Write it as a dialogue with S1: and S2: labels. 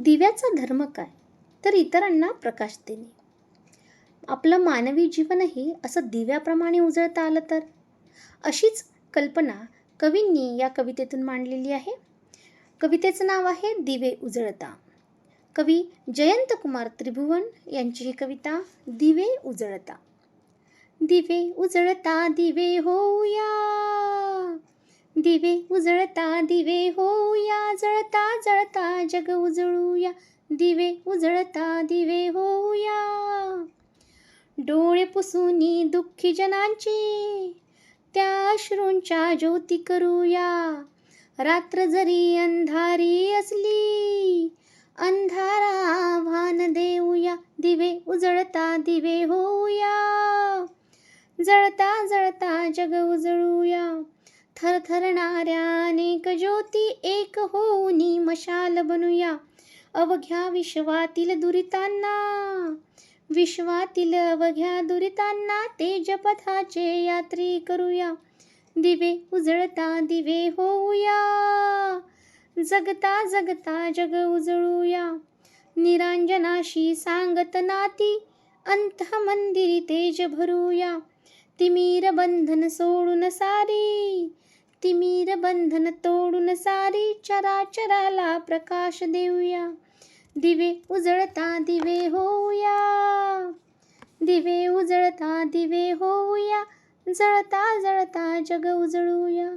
S1: दिव्याचा धर्म काय? तर इतरांना प्रकाश देणे. आपलं मानवी जीवनही असं दिव्याप्रमाणे उजळता आलं तर? अशीच कल्पना कवींनी या कवितेतून मांडलेली आहे. कवितेचं नाव आहे दिवे उजळता. कवी जयंत कुमार त्रिभुवन यांची ही कविता दिवे उजळता. दिवे उजळता दिवे होऊया. दिवे उजळता दिवे होऊया जळता जळता जग उजळूया दिवे उजळता दिवे होऊया डोळे पुसूनी दुःखी जनांची, त्या अश्रूंच्या ज्योती करूया रात्र जरी अंधारी असली, अंधारा भान देऊया दिवे उजळता दिवे होऊया जळता जळता जग उजळूया थरथरणाऱ्या अनेक ज्योती एक होऊनी मशाल बनूया. अवघ्या विश्वातील दुरितांना विश्वातील अवघ्या दुरितांना तेजपथाचे यात्री करूया. दिवे उजळता दिवे होऊया. जगता जगता जग उजळूया. निरांजनाशी सांगत नाती अंत मंदिरी तेज भरूया. तिमीर बंधन सोडून सारी तिमीर बंधन तोडून सारी चराचराला प्रकाश देऊया. दिवे उजळता दिवे होऊया. दिवे उजळता दिवे होऊया. जळता जळता जग उजळूया.